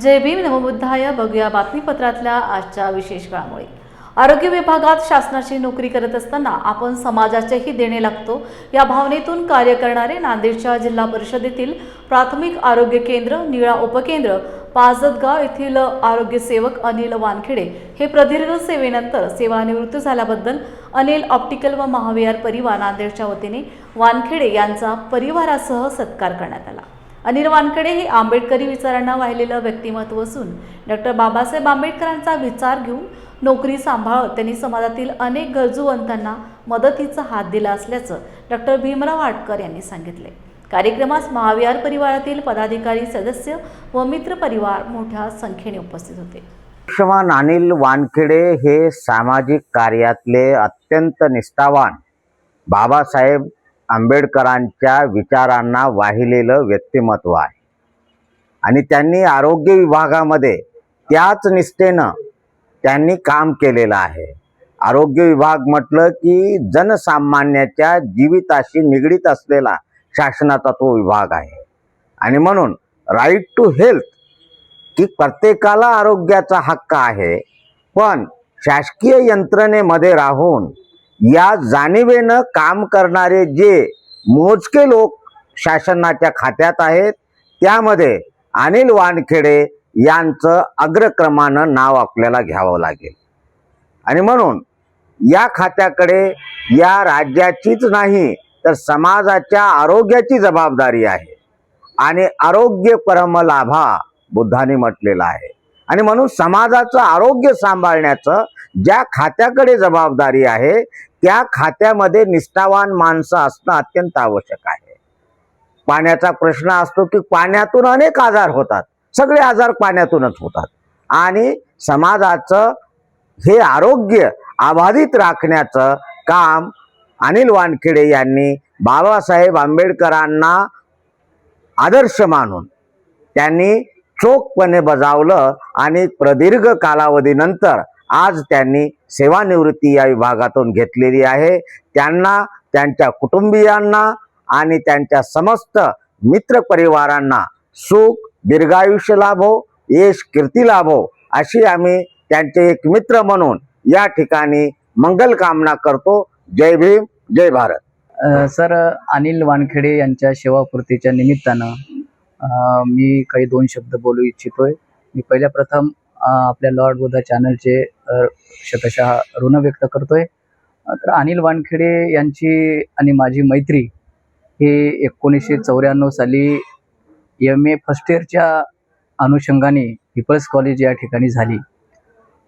जय भीम नमबुद्धाय बघूया बातमीपत्रातल्या आजच्या विशेष घडामोडी आरोग्य विभागात शासनाची नोकरी करत असताना आपण समाजाचेही देणे लागतो. या भावनेतून कार्य करणारे नांदेडच्या जिल्हा परिषदेतील प्राथमिक आरोग्य केंद्र निळा उपकेंद्र पाजतगाव येथील आरोग्य सेवक अनिल वानखेडे हे प्रदीर्घ सेवेनंतर सेवानिवृत्त झाल्याबद्दल अनिल ऑप्टिकल व महाविहार परिवार नांदेडच्या वतीने वानखेडे यांचा परिवारासह सत्कार करण्यात आला. अनिल वानखेडे हे आंबेडकरी विचारांना वाहिलेलं व्यक्तिमत्व असून डॉक्टर बाबासाहेब आंबेडकरांचा विचार घेऊन नोकरी सांभाळत त्यांनी समाजातील अनेक गरजूवंतांना मदतीचा हात दिला असल्याचं डॉक्टर भीमराव आटकर यांनी सांगितले. कार्यक्रमास महाविहार परिवारातील पदाधिकारी सदस्य व मित्र परिवार मोठ्या संख्येने उपस्थित होते. आयुष्यमान अनिल वानखेडे हे सामाजिक कार्यातले अत्यंत निष्ठावान बाबासाहेब आंबेडकरांच्या विचारांना वाहिलेलं व्यक्तिमत्व आहे. आणि त्यांनी आरोग्य विभागामध्ये त्याच निष्ठेनं त्यांनी काम केलेलं आहे. आरोग्य विभाग म्हटलं की जनसामान्याच्या जीविताशी निगडीत असलेला शासनाचा तो विभाग आहे. आणि म्हणून राईट टू हेल्थ की प्रत्येकाला आरोग्याचा हक्क आहे. पण शासकीय यंत्रणेमध्ये राहून या जाणीवेनं काम करणारे जे मोजके लोक शासनाच्या खात्यात आहेत त्यामध्ये अनिल वानखेडे यांचं अग्रक्रमानं नाव आपल्याला घ्यावं लागेल. आणि म्हणून या खात्याकडे या राज्याचीच नाही तर समाजाच्या आरोग्याची जबाबदारी आहे. आणि आरोग्य परमलाभा बुद्धाने म्हटलेला आहे. आणि म्हणून समाजाचं आरोग्य सांभाळण्याचं ज्या खात्याकडे जबाबदारी आहे त्या खात्यामध्ये निष्ठावान माणसं असणं अत्यंत आवश्यक आहे. पाण्याचा प्रश्न असतो की पाण्यातून अनेक आजार होतात. सगळे आजार पाण्यातूनच होतात. आणि समाजाचं हे आरोग्य अबाधित राखण्याचं काम अनिल वानखेडे यांनी बाबासाहेब आंबेडकरांना आदर्श मानून त्यांनी चोखपणे बजावलं आणि प्रदीर्घ कालावधीनंतर आज त्यांनी सेवानिवृत्ती या विभागातून घेतलेली आहे. त्यांना त्यांच्या कुटुंबियांना आणि त्यांच्या समस्त मित्र परिवारांना सुख दीर्घायुष्य लाभो यश कीर्ती लाभो अशी आम्ही त्यांचे एक मित्र म्हणून या ठिकाणी मंगल कामना करतो. जय भीम जय भारत. सर अनिल वानखेडे यांच्या सेवापूर्तीच्या निमित्तानं मी काही दोन शब्द बोलू इच्छितोय. मी पहिल्या प्रथम आपल्या लॉर्ड बुद्धा चॅनलचे शतशः ऋण व्यक्त करतोय. तर अनिल वानखेडे यांची आणि माझी मैत्री ही एकोणीसशे चौऱ्याण्णव साली एम ए फर्स्ट इयरच्या अनुषंगाने पीपल्स कॉलेज या ठिकाणी झाली.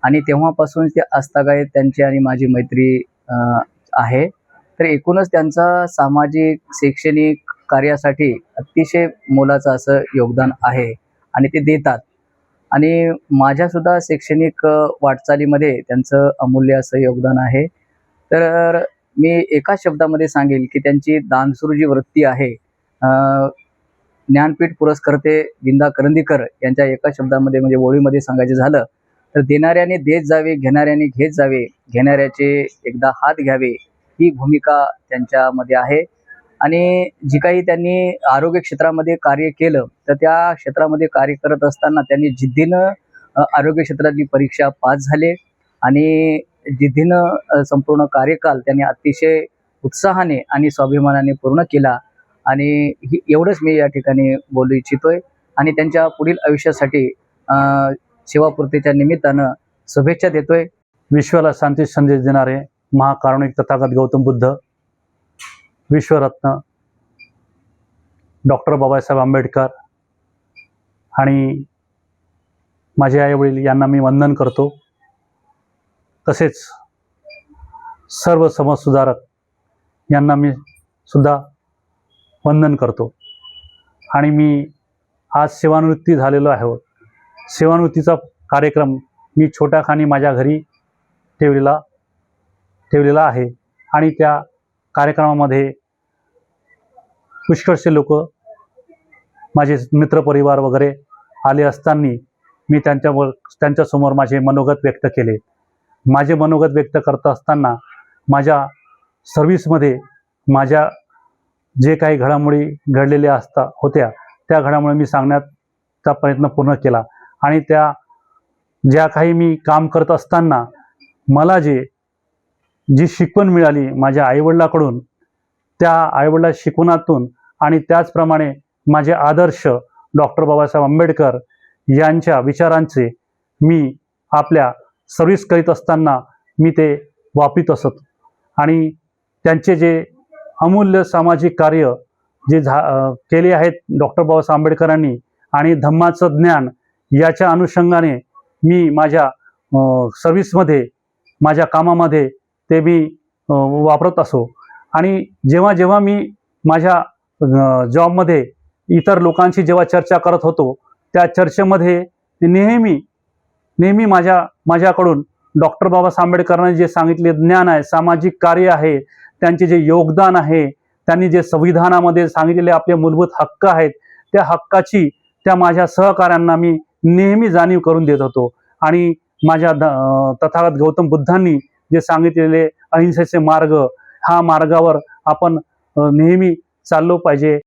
आणि तेव्हापासून ते आस्थागायत त्यांची आणि माझी मैत्री आहे. तर एकूणच त्यांचा सामाजिक शैक्षणिक कार्यासाठी अतिशय मोलाचं असं योगदान आहे. आणि ते देतात. आणि माझ्यासुद्धा शैक्षणिक वाटचालीमध्ये त्यांचं अमूल्य असं योगदान आहे. तर मी एका शब्दामध्ये सांगेल की त्यांची दानसूर जी वृत्ती आहे ज्ञानपीठ पुरस्कर्ते विंदा करंदीकर यांच्या एका शब्दामध्ये म्हणजे ओळीमध्ये सांगायचं झालं तर देणाऱ्याने देत जावे घेणाऱ्याने घेत जावे घेणाऱ्याचे एकदा हात घ्यावे ही भूमिका त्यांच्यामध्ये आहे. आणि जी काही त्यांनी आरोग्य क्षेत्रामध्ये कार्य केलं तर त्या क्षेत्रामध्ये कार्य करत असताना त्यांनी जिद्दीनं आरोग्य क्षेत्रातली परीक्षा पास झाले. आणि जिद्दीनं संपूर्ण कार्यकाल त्यांनी अतिशय उत्साहाने आणि स्वाभिमानाने पूर्ण केला. आणि ही एवढंच मी या ठिकाणी बोलू इच्छितोय. आणि त्यांच्या पुढील आयुष्यासाठी सेवापूर्तीच्या निमित्तानं शुभेच्छा देतोय. विश्वाला शांती संदेश देणारे महाकारुणिक तथागत गौतम बुद्ध विश्वरत्न डॉक्टर बाबासाहेब आंबेडकर आणि माझे आईवडील यांना मी वंदन करतो. तसेच सर्व समाजसुधारक यांना मी सुद्धा वंदन करतो. आणि मी आज सेवानिवृत्ती झालेलो आहे. सेवानिवृत्तीचा कार्यक्रम मी छोट्या खाणी माझ्या घरी ठेवलेला ठेवलेला आहे. आणि त्या कार्यक्रमामध्ये पुष्कळसे लोक माझे मित्रपरिवार वगैरे आले असताना मी त्यांच्यावर त्यांच्यासमोर माझे मनोगत व्यक्त केले. माझे मनोगत व्यक्त करत असताना माझ्या सर्व्हिसमध्ये माझ्या जे काही घडामोडी घडलेल्या असता होत्या त्या घडामोडी मी सांगण्याचा प्रयत्न पूर्ण केला. आणि त्या ज्या काही मी काम करत असताना मला जे जी शिकवण मिळाली माझ्या आईवडिलाकडून त्या आईवडिला शिकवणातून आणि त्याचप्रमाणे माझे आदर्श डॉक्टर बाबासाहेब आंबेडकर यांच्या विचारांचे मी आपल्या सर्व्हिस करीत असताना मी ते वापित असत. आणि त्यांचे जे अमूल्य सामाजिक कार्य जे झा केले आहेत डॉक्टर बाबासाहेब आंबेडकरांनी आणि धम्माचं ज्ञान याच्या अनुषंगाने मी माझ्या सर्विसमध्ये सर्व्हिसमध्ये माझ्या कामामध्ये ते मी वापरत असो. आणि जेव्हा जेव्हा मी माझ्या जॉबमध्ये इतर लोकांशी जेव्हा चर्चा करत होतो त्या चर्चेमध्ये नेहमी नेहमी माझ्या माझ्याकडून डॉक्टर बाबासाहेब आंबेडकरांनी जे सांगितले ज्ञान आहे सामाजिक कार्य आहे त्यांचे जे योगदान आहे त्यांनी जे संविधानामध्ये सांगितलेले आपले मूलभूत हक्क आहेत त्या हक्काची त्या माझ्या सहकाऱ्यांना मी नेहमी जाणीव करून देत होतो. आणि माझ्या द- तथागत गौतम बुद्धांनी जे सांगितलेले अहिंसेचे मार्ग हा मार्गावर आपण नेहमी चाललो पाहिजे.